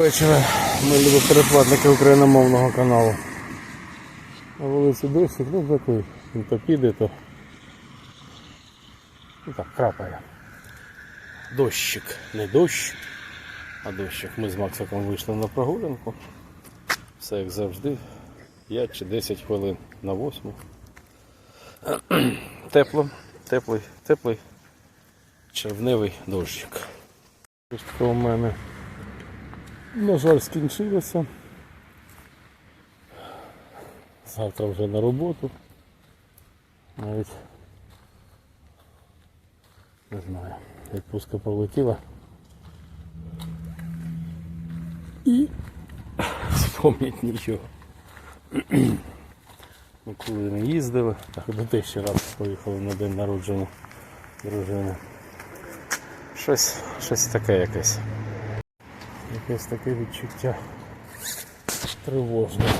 Вечора ми любимо перекладники україномовного каналу. На вулиці дощик, ну такий, він то піде, то ну так, крапає. Дощик, не дощ, а дощик. Ми з Максиком вийшли на прогулянку. Все як завжди. 5 чи 10 хвилин на 8. Тепло, теплий, теплий червневий дощик. Що у мене на жаль, скінчилося. Завтра вже на роботу. Навіть не знаю, відпустка полетіла. І вспомнить нічого. Ми коли не їздили, так до ще раз поїхали на день народження дружини. Щось, щось таке якесь. Якесь таке відчуття тривожне.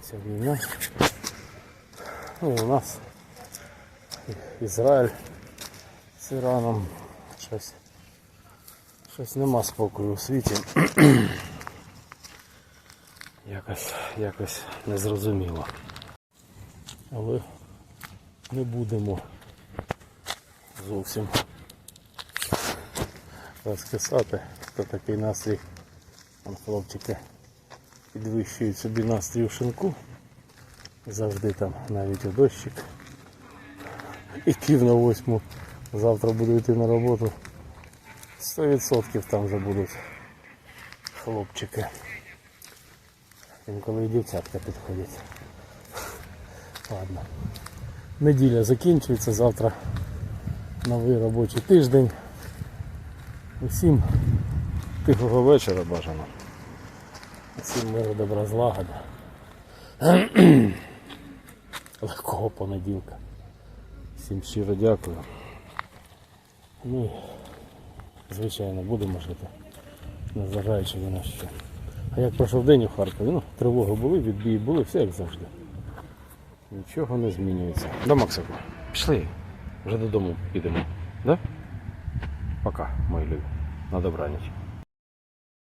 Ця війна. Ну, і у нас Ізраїль з Іраном щось, щось нема спокою у світі. якось, якось незрозуміло. Але не будемо зовсім розкисати, то такий настрій. Вон хлопчики підвищують собі настрій у шинку. Завжди там навіть у дощик. І пів на восьму. Завтра буду йти на роботу. 100% там вже будуть хлопчики. Інколи і дівчатка підходять. Ладно. Неділя закінчується, завтра новий робочий тиждень. Усім тихого вечора бажано. Усім миру добра злагоди. Легкого понеділка. Всім щиро дякую. Ну звичайно, будемо жити. Незважаючи на що. А як пройшов день у Харкові? Ну, тривоги були, відбії були, все як завжди. Нічого не змінюється. Да, Максику? Пішли. Вже додому підемо. Да? Пока, мої любі. На добраніч.